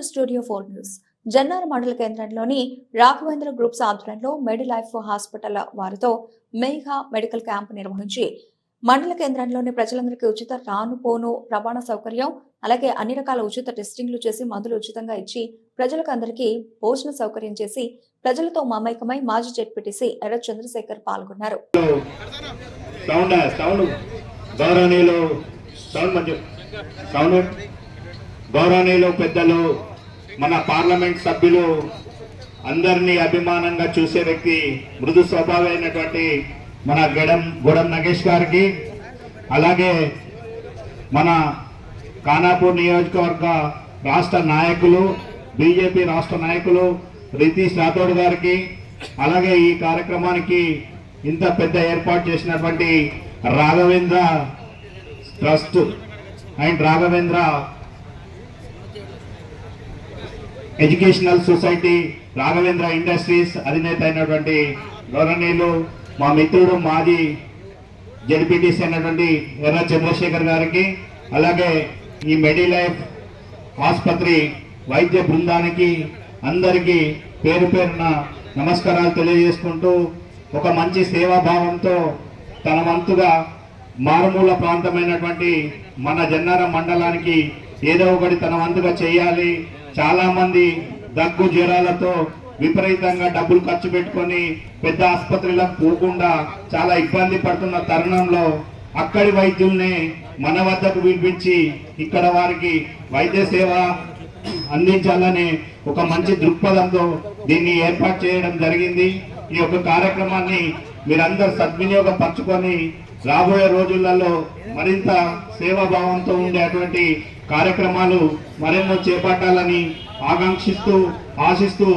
To studio four news. Jannaram మండల కేంద్రంలోని Raghavendra groups ఆధ్వర్యంలో మెడి లైఫ్ హాస్పిటల్ వారితో మేఘా మెడికల్ క్యాంప్ నిర్వహించి మండల కేంద్రంలోని ప్రజలందరికీ ఉచిత రాను పోను రవాణా సౌకర్యం అలాగే అన్ని రకాల ఉచిత టెస్టింగ్లు చేసి మందులు ఉచితంగా ఇచ్చి ప్రజలకు అందరికీ భోజన సౌకర్యం చేసి ప్రజలతో మమైకమై మాజీ జెడ్పీటీసీ ఎర్ర చంద్రశేఖర్ పాల్గొన్నారు. Sound sound? గౌరవనీయులు పెద్దలు మన పార్లమెంట్ సభ్యులు అందరినీ అభిమానంగా చూసే వ్యక్తి మృదు స్వభావమైనటువంటి మన గడం గూడెం నగేష్ గారికి అలాగే మన ఖానాపూర్ నియోజకవర్గ రాష్ట్ర నాయకులు బీజేపీ రాష్ట్ర నాయకులు రితీష్ రాథోడ్ గారికి అలాగే ఈ కార్యక్రమానికి ఇంత పెద్ద ఏర్పాటు చేసినటువంటి Raghavendra trust and Raghavendra educational society Raghavendra industries అధినేత అయినటువంటి గౌరవనీయులు మా మిత్రుడు మాజీ జడ్పీటీసీ అయినటువంటి ఎర్ర చంద్రశేఖర్ గారికి అలాగే ఈ మెడి లైఫ్ ఆసుపత్రి వైద్య బృందానికి అందరికీ పేరు పేరున నమస్కారాలు తెలియజేసుకుంటూ ఒక మంచి సేవాభావంతో తన వంతుగా మారుమూల ప్రాంతమైనటువంటి మన జన్నారం మండలానికి ఏదో ఒకటి తన వంతుగా చేయాలి. చాలా మంది దగ్గు జ్వరాలతో విపరీతంగా డబ్బులు ఖర్చు పెట్టుకొని పెద్ద ఆసుపత్రులకు పోకుండా చాలా ఇబ్బంది పడుతున్న తరుణంలో అక్కడి వైద్యుల్ని మన వద్దకు పిలిపించి ఇక్కడ వారికి వైద్య సేవ అందించాలనే ఒక మంచి దృక్పథంతో దీన్ని ఏర్పాటు చేయడం జరిగింది. ఈ యొక్క కార్యక్రమాన్ని మీరందరూ సద్వినియోగపరచుకొని రాబోయే రోజులలో మరింత సేవాభావంతో ఉండేటువంటి కార్యక్రమాలు మరెన్నో చేపట్టాలని ఆకాంక్షిస్తూ ఆశిస్తూ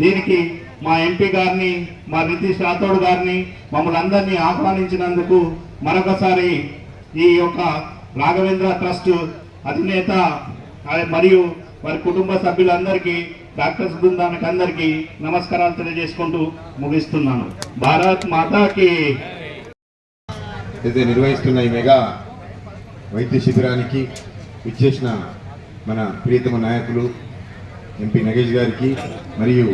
దీనికి మా ఎంపీ గారిని మా నితీష్ రాథోడ్ గారిని మమ్మల్ని అందరినీ ఆహ్వానించినందుకు మరొకసారి ఈ యొక్క రాఘవేంద్ర ట్రస్ట్ అధినేత మరియు వారి కుటుంబ సభ్యులందరికీ డాక్టర్స్ బృందానికి అందరికీ నమస్కారాలు తెలియజేసుకుంటూ ముగిస్తున్నాను. భారత్ మాతాకి. ఇది నిర్వహిస్తున్న ఈ మెగా వైద్య శిబిరానికి ఇచ్చేసిన మన ప్రియతమ నాయకులు ఎంపీ నగేష్ గారికి మరియు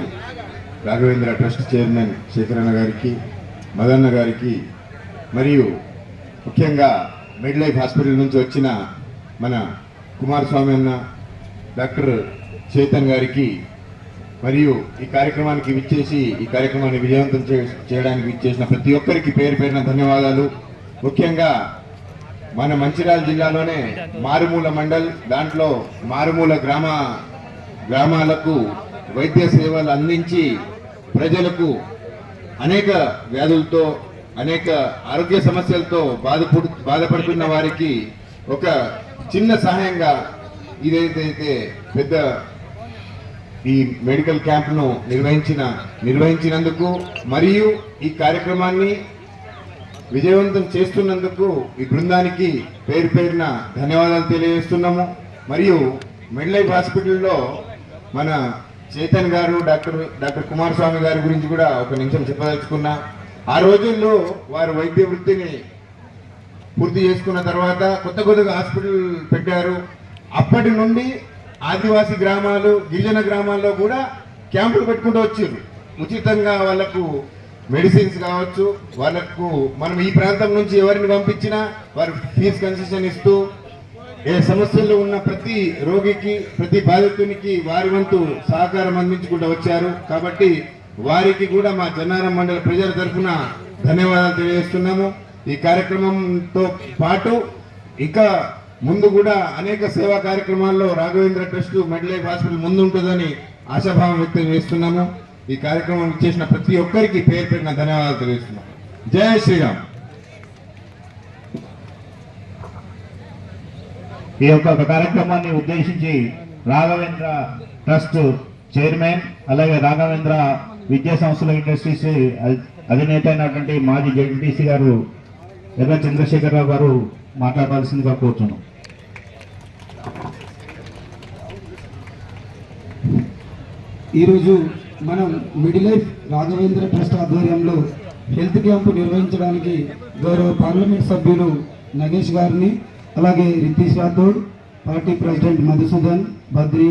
రాఘవేంద్ర ట్రస్ట్ చైర్మన్ శేఖరన్న గారికి మదన్న గారికి మరియు ముఖ్యంగా మిడ్ లైఫ్ హాస్పిటల్ నుంచి వచ్చిన మన కుమారస్వామి అన్న డాక్టర్ చైతన్ గారికి మరియు ఈ కార్యక్రమానికి విచ్చేసి ఈ కార్యక్రమాన్ని విజయవంతం చేయడానికి విచ్చేసిన ప్రతి ఒక్కరికి పేరు పేరున ధన్యవాదాలు. ముఖ్యంగా మన మంచిర్యాల జిల్లాలోనే మారుమూల మండల్ దాంట్లో మారుమూల గ్రామ గ్రామాలకు వైద్య సేవలు అందించి ప్రజలకు అనేక వ్యాధులతో అనేక ఆరోగ్య సమస్యలతో బాధపడు బాధపడుతున్న వారికి ఒక చిన్న సహాయంగా ఇదైతే పెద్ద ఈ మెడికల్ క్యాంప్ను నిర్వహించిన నిర్వహించినందుకు మరియు ఈ కార్యక్రమాన్ని విజయవంతం చేస్తున్నందుకు ఈ బృందానికి పేరు పేరున ధన్యవాదాలు తెలియజేస్తున్నాము. మరియు మెడ్లైఫ్ హాస్పిటల్లో మన చేతన్ గారు డాక్టర్ డాక్టర్ కుమారస్వామి గారి గురించి కూడా ఒక నిమిషం చెప్పదలుచుకున్నా. ఆ రోజుల్లో వారు వైద్య వృత్తిని పూర్తి చేసుకున్న తర్వాత కొత్త కొత్తగా హాస్పిటల్ పెట్టారు. అప్పటి నుండి ఆదివాసీ గ్రామాలు గిరిజన గ్రామాల్లో కూడా క్యాంపులు పెట్టుకుంటూ వచ్చారు. ఉచితంగా వాళ్ళకు మెడిసిన్స్ కావచ్చు వాళ్ళకు మనం ఈ ప్రాంతం నుంచి ఎవరిని పంపించినా వారు ఫీజు కన్సెషన్ ఇస్తూ ఏ సమస్యల్లో ఉన్న ప్రతి రోగికి ప్రతి బాధితునికి వారి వంతు సహకారం అందించుకుంటూ వచ్చారు. కాబట్టి వారికి కూడా మా జన్నారం మండల ప్రజల తరఫున ధన్యవాదాలు తెలియజేస్తున్నాము. ఈ కార్యక్రమంతో పాటు ఇంకా ముందు కూడా అనేక సేవా కార్యక్రమాల్లో రాఘవేంద్ర ట్రస్ట్ మెడ్లైఫ్ హాస్పిటల్ ముందుంటుందని ఆశాభావం వ్యక్తం చేస్తున్నాము. ఈ కార్యక్రమం చేసిన ప్రతి ఒక్కరికి పేరు పెట్టిన ధన్యవాదాలు తెలియజేస్తున్నాం. జై శ్రీరామ్. ఈ యొక్క కార్యక్రమాన్ని ఉద్దేశించి రాఘవేంద్ర ట్రస్ట్ చైర్మన్ అలాగే రాఘవేంద్ర విద్యా సంస్థల ఇండస్ట్రీస్ అధి- అధినేత అయినటువంటి మాజీ జడ్పీటీసీ గారు ఎర్ర చంద్రశేఖరరావు గారు మాట్లాడాల్సిందిగా కోరుతున్నాం. ఈరోజు మనం మిడిల్ లైఫ్ రాఘవేంద్ర ట్రస్ట్ ఆధ్వర్యంలో హెల్త్ క్యాంపు నిర్వహించడానికి గౌరవ పార్లమెంట్ సభ్యులు నగేష్ గారిని అలాగే రితీష్ రాథోడ్ పార్టీ ప్రెసిడెంట్ మధుసూదన్ బద్రి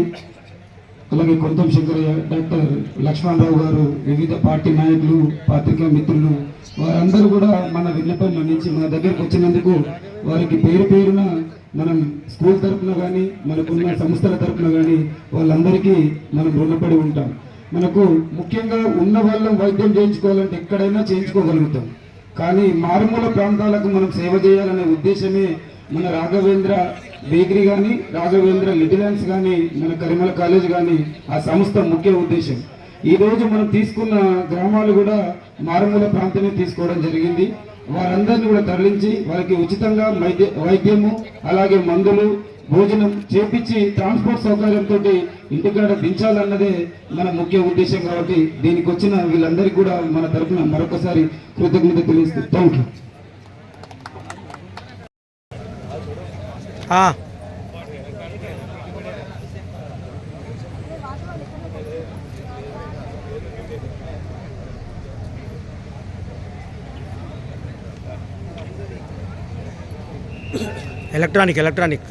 అలాగే కొంతం శంకరయ్య డాక్టర్ లక్ష్మణరావు గారు వివిధ పార్టీ నాయకులు పాత్రికా మిత్రులు వారందరూ కూడా మన విన్నపం మన్నించి మన దగ్గరకు వచ్చినందుకు వారికి పేరు పేరున మనం స్కూల్ తరపున కానీ మనకున్న సంస్థల తరపున కానీ వాళ్ళందరికీ మనం రుణపడి ఉంటాం. మనకు ముఖ్యంగా ఉన్న వాళ్ళం వైద్యం చేయించుకోవాలంటే ఎక్కడైనా చేయించుకోగలుగుతాం. కానీ మారుమూల ప్రాంతాలకు మనం సేవ చేయాలనే ఉద్దేశమే మన రాఘవేంద్ర బేకరీ కానీ రాఘవేంద్ర లిటిల్ కానీ మన కరిమల కాలేజ్ కానీ ఆ సంస్థ ముఖ్య ఉద్దేశం. ఈరోజు మనం తీసుకున్న గ్రామాలు కూడా మారుమూల ప్రాంతమే తీసుకోవడం జరిగింది. వారందరినీ కూడా తరలించి వారికి ఉచితంగా వైద్య వైద్యము అలాగే మందులు భోజనం చేపించి ట్రాన్స్పోర్ట్ సౌకర్యంతో ఇంటికాడ దించాలన్నదే మన ముఖ్య ఉద్దేశం కాబట్టి దీనికి వచ్చిన వీళ్ళందరికీ కూడా మన తరఫున మరొకసారి కృతజ్ఞత తెలియజేస్తూ thank you electronic electronic.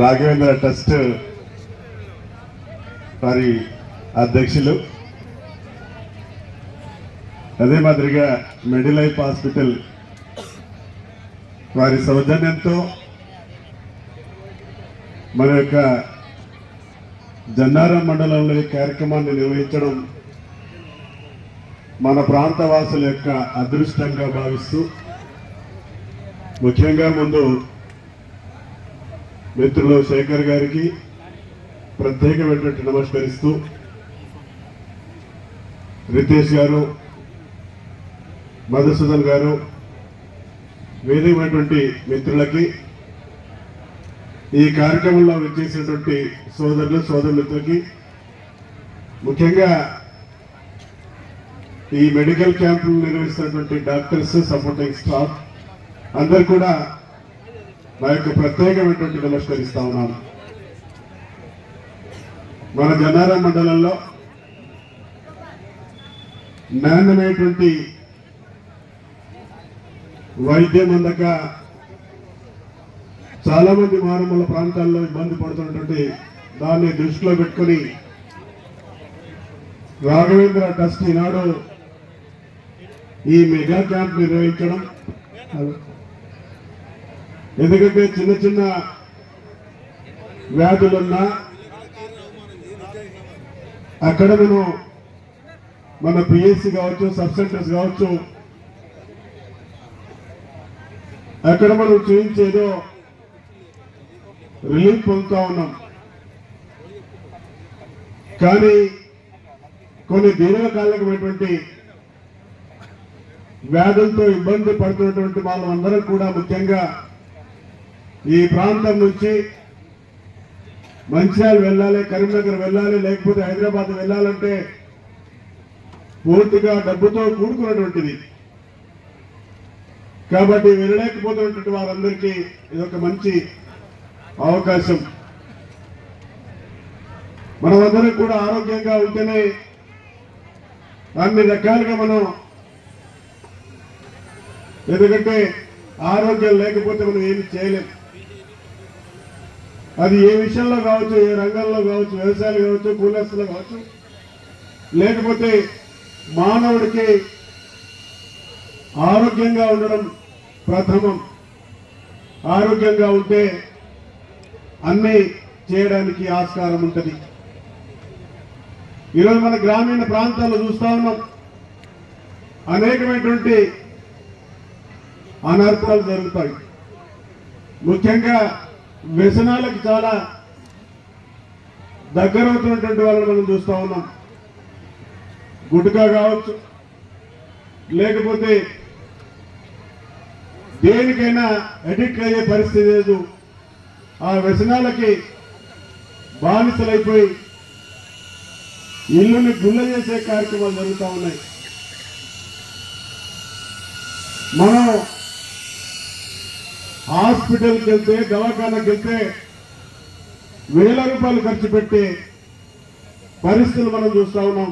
Raghavendra trust వారి అధ్యక్షులు. అదే మాదిరిగా మెడిలైఫ్ హాస్పిటల్ వారి సౌజన్యంతో మన యొక్క జన్నారం మండలంలో ఈ కార్యక్రమాన్ని నిర్వహించడం మన ప్రాంత వాసుల యొక్క అదృష్టంగా భావిస్తూ ముఖ్యంగా ముందు మిత్రులు శేఖర్ గారికి ప్రత్యేకమైనటువంటి నమస్కరిస్తూ రితేష్ గారు మధుసూదన్ గారు వేదికమైనటువంటి మిత్రులకి ఈ కార్యక్రమంలో విచ్చేసినటువంటి సోదరులు సోదరులతోకి ముఖ్యంగా ఈ మెడికల్ క్యాంపులు నిర్వహిస్తున్నటువంటి డాక్టర్స్ సపోర్టింగ్ స్టాఫ్ అందరు కూడా నా యొక్క ప్రత్యేకమైనటువంటి నమస్కరిస్తా ఉన్నాను. మన జనారా మండలంలో నాణ్యమైనటువంటి వైద్యం అందక చాలా మంది మారుమూల ప్రాంతాల్లో ఇబ్బంది పడుతున్నటువంటి దాన్ని దృష్టిలో పెట్టుకొని రాఘవేంద్ర ట్రస్ట్ ఈనాడు ఈ మెగా క్యాంప్ నిర్వహించడం. ఎందుకంటే చిన్న చిన్న వ్యాధులున్నా అక్కడ మనం మన పిఎస్సి కావచ్చు సబ్ సెంటర్స్ కావచ్చు అక్కడ మనం చూపించేదో రిలీఫ్ పొందుతా ఉన్నాం. కానీ కొన్ని దీర్ఘకాలికమైనటువంటి వ్యాధులతో ఇబ్బంది పడుతున్నటువంటి వాళ్ళందరూ కూడా ముఖ్యంగా ఈ ప్రాంతం నుంచి మంచిర్యాల వెళ్ళాలి కరీంనగర్ వెళ్ళాలి లేకపోతే హైదరాబాద్ వెళ్ళాలంటే పూర్తిగా డబ్బుతో కూడుకున్నటువంటిది. కాబట్టి వెళ్ళలేకపోతున్నటువంటి వారందరికీ ఇది ఒక మంచి అవకాశం. మనమందరం కూడా ఆరోగ్యంగా ఉంటేనే అన్ని రకాలుగా మనం ఎందుకంటే ఆరోగ్యం లేకపోతే మనం ఏమి చేయలేం. అది ఏ విషయంలో కావచ్చు ఏ రంగంలో కావచ్చు వ్యవసాయాలు కావచ్చు కూలస్తులు కావచ్చు. లేకపోతే మానవుడికి ఆరోగ్యంగా ఉండడం ప్రథమం. ఆరోగ్యంగా ఉంటే అన్నీ చేయడానికి ఆస్కారం ఉంటుంది. ఈరోజు మన గ్రామీణ ప్రాంతాల్లో చూస్తా ఉన్నాం. అనేకమైనటువంటి అనర్థాలు జరుగుతాయి. ముఖ్యంగా వ్యసనాలకు చాలా దగ్గరవుతున్నటువంటి వాళ్ళని మనం చూస్తా ఉన్నాం. గుట్కా కావచ్చు లేకపోతే దేనికైనా అడిక్ట్ అయ్యే పరిస్థితి లేదు. ఆ వ్యసనాలకి బానిసలైపోయి ఇల్లుని గుల్ల చేసే కార్యక్రమాలు జరుగుతూ ఉన్నాయి. మనం హాస్పిటల్కి వెళ్తే దవాఖానకి వెళ్తే వేల రూపాయలు ఖర్చు పెట్టే పరిస్థితులు మనం చూస్తా ఉన్నాం.